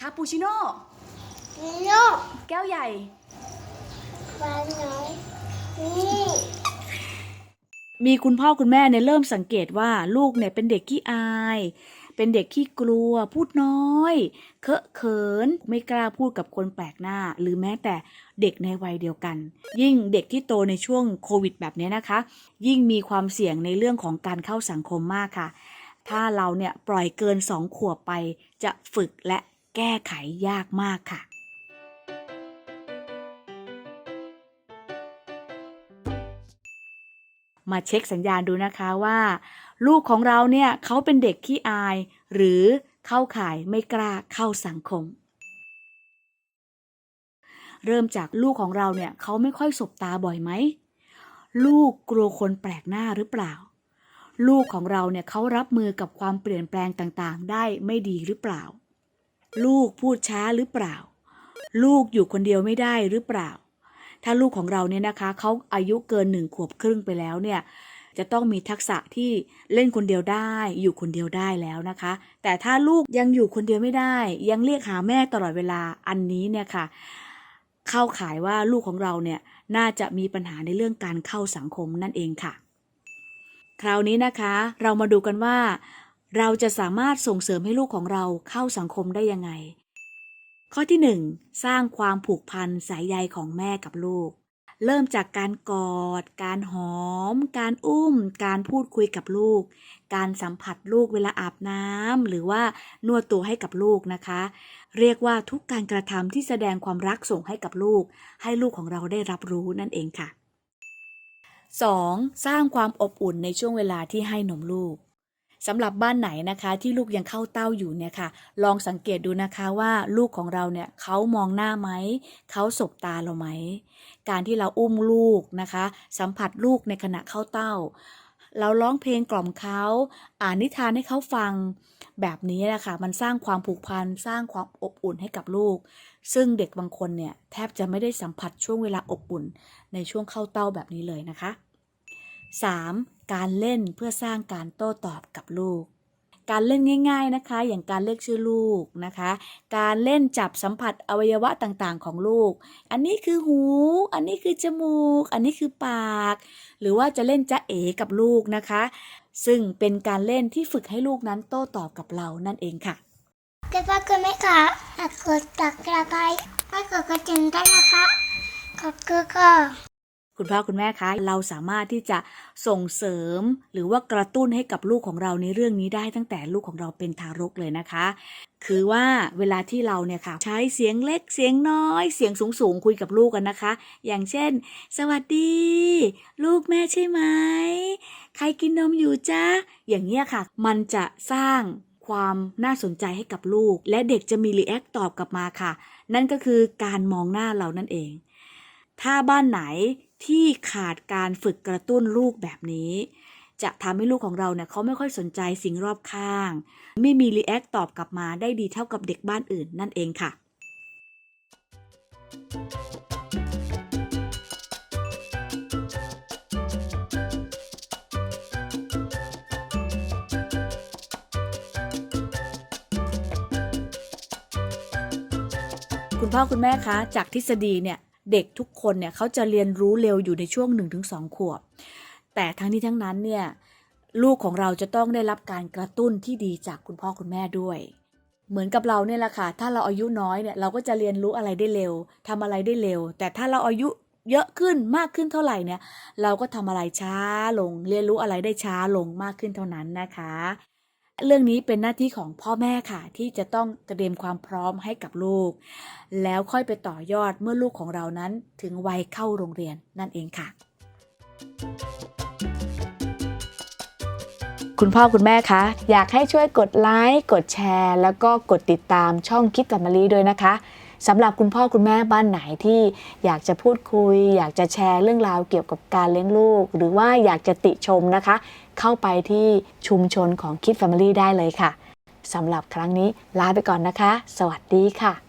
คาปูชิโน่โลกแก้วใหญ่ปลาน้อยนี่มีคุณพ่อคุณแม่เนี่ยเริ่มสังเกตว่าลูกเนี่ยเป็นเด็กขี้อาย เป็นเด็กขี้กลัว พูดน้อย เคอะเขิน ไม่กล้าพูดกับคนแปลกหน้า หรือแม้แต่เด็กในวัยเดียวกัน ยิ่งเด็กที่โตในช่วงโควิดแบบเนี้ยนะคะ ยิ่งมีความเสี่ยงในเรื่องของการเข้าสังคมมากค่ะ ถ้าเราเนี่ยปล่อยเกินสองขวบไปจะฝึกและ แก้ไขยากมากค่ะ มาเช็คสัญญาณดูนะคะว่า ลูกของเราเนี่ยเขาเป็นเด็กขี้อาย หรือเข้าข่ายไม่กล้าเข้าสังคม เริ่มจากลูกของเราเนี่ยเขาไม่ค่อยสบตาบ่อยไหมลูกกลัวคนแปลกหน้าหรือเปล่า ลูกของเราเนี่ยเขารับมือกับความเปลี่ยนแปลงต่างๆ ได้ไม่ดีหรือเปล่า ลูกพูดช้าหรือเปล่า ลูกอยู่คนเดียวไม่ได้หรือเปล่า ถ้าลูกของเราเนี่ยนะคะเขาอายุเกินหนึ่งขวบครึ่งไปแล้วเนี่ยจะต้องมีทักษะที่เล่นคนเดียวได้ อยู่คนเดียวได้แล้วนะคะ แต่ถ้าลูกยังอยู่คนเดียวไม่ได้ ยังเรียกหาแม่ตลอดเวลาอันนี้เนี่ยค่ะ เข้าขายว่าลูกของเราเนี่ยน่าจะมีปัญหาในเรื่องการเข้าสังคมนั่นเองค่ะ คราวนี้นะคะ เรามาดูกันว่า เราจะสามารถส่งเสริมให้ลูกของเราเข้าสังคมได้ยังไง ข้อที่ 1 สร้างความผูกพันสายใยของแม่กับลูก เริ่มจากการกอด การหอม การอุ้ม การพูดคุยกับลูก การสัมผัสลูกเวลาอาบน้ำหรือว่านวดตัวให้กับลูกนะคะ เรียกว่าทุกการกระทำที่แสดงความรักส่งให้กับลูก ให้ลูกของเราได้รับรู้นั่นเองค่ะ 2. สร้างความอบอุ่นในช่วงเวลาที่ให้นมลูก สำหรับบ้านไหนนะคะที่ลูกยังเข้าเต้าอยู่เนี่ยค่ะ ลองสังเกตดูนะคะว่าลูกของเราเนี่ยเขามองหน้าไหมเขาสบตาเราไหม การที่เราอุ้มลูกนะคะ สัมผัสลูกในขณะเข้าเต้า เราร้องเพลงกล่อมเขาอ่านนิทานให้เขาฟังแบบนี้นะคะมันสร้างความผูกพันสร้างความอบอุ่นให้กับลูก ซึ่งเด็กบางคนเนี่ยแทบจะไม่ได้สัมผัสช่วงเวลาอบอุ่นในช่วงเข้าเต้าแบบนี้เลยนะคะ 3. การเล่นเพื่อสร้างการโต้ตอบกับลูก การเล่นง่าย ๆนะคะ อย่างการเรียกชื่อลูกนะคะ การเล่นจับสัมผัสอวัยวะต่างๆ ของลูก อันนี้คือหู อันนี้คือจมูก อันนี้คือปาก หรือว่าจะเล่นจะเอ๋กับลูกนะคะ ซึ่งเป็นการเล่นที่ฝึกให้ลูกนั้นโต้ตอบกับเรานั่นเองค่ะคุณพ่อคุณแม่คะฝากกดตักกระไกฝากกดกระดิ่งด้นะคะขอบคุณค่ะ คุณพ่อคุณแม่คะเราสามารถที่จะส่งเสริม หรือว่ากระตุ้นให้กับลูกของเราในเรื่องนี้ได้ตั้งแต่ลูกของเราเป็นทารกเลยนะคะ คือว่าเวลาที่เราเนี่ยค่ะ ใช้เสียงเล็กเสียงน้อย เสียงสูงสูงๆคุยกับลูกกันนะคะ อย่างเช่น สวัสดี ลูกแม่ใช่ไหมใครกินนมอยู่จ้าอย่างเงี้ยค่ะ มันจะสร้างความน่าสนใจให้กับลูก และเด็กจะมีรีแอคตอบกลับมาค่ะ นั่นก็คือการมองหน้าเรานั่นเอง ถ้าบ้านไหน ที่ขาดการฝึกกระตุ้นลูกแบบนี้ จะทำให้ลูกของเราเนี่ยเขาไม่ค่อยสนใจสิ่งรอบข้าง ไม่มีรีแอคตอบกลับมาได้ดีเท่ากับเด็กบ้านอื่นนั่นเองค่ะคุณพ่อคุณแม่คะ จากทฤษฎีเนี่ย เด็กทุกคนเนี่ยเขาจะเรียนรู้เร็วอยู่ในช่วง 1-2 ขวบ แต่ทั้งนี้ทั้งนั้นเนี่ยลูกของเราจะต้องได้รับการกระตุ้นที่ดีจากคุณพ่อคุณแม่ด้วย เหมือนกับเราเนี่ยแหละค่ะ ถ้าเราอายุน้อยเนี่ยเราก็จะเรียนรู้อะไรได้เร็วทำอะไรได้เร็ว แต่ถ้าเราอายุเยอะขึ้นมากขึ้นเท่าไหร่เนี่ย เราก็ทำอะไรช้าลง เรียนรู้อะไรได้ช้าลงมากขึ้นเท่านั้นนะคะ เรื่องนี้เป็นหน้าที่ของพ่อแม่ค่ะ ที่จะต้องเตรียมความพร้อมให้กับลูก แล้วค่อยไปต่อยอดเมื่อลูกของเรานั้นถึงวัยเข้าโรงเรียนนั่นเองค่ะ คุณพ่อคุณแม่คะอยากให้ช่วยกดไลค์กดแชร์ แล้วก็กดติดตามช่องคิดกับมะลีด้วยนะคะ สำหรับคุณพ่อคุณแม่บ้านไหนที่อยากจะพูดคุย อยากจะแชร์เรื่องราวเกี่ยวกับการเลี้ยงลูก หรือว่าอยากจะติชมนะคะ เข้าไปที่ชุมชนของคิด Family ได้เลยค่ะสำหรับครั้งนี้ลาไปก่อนนะคะ สวัสดีค่ะ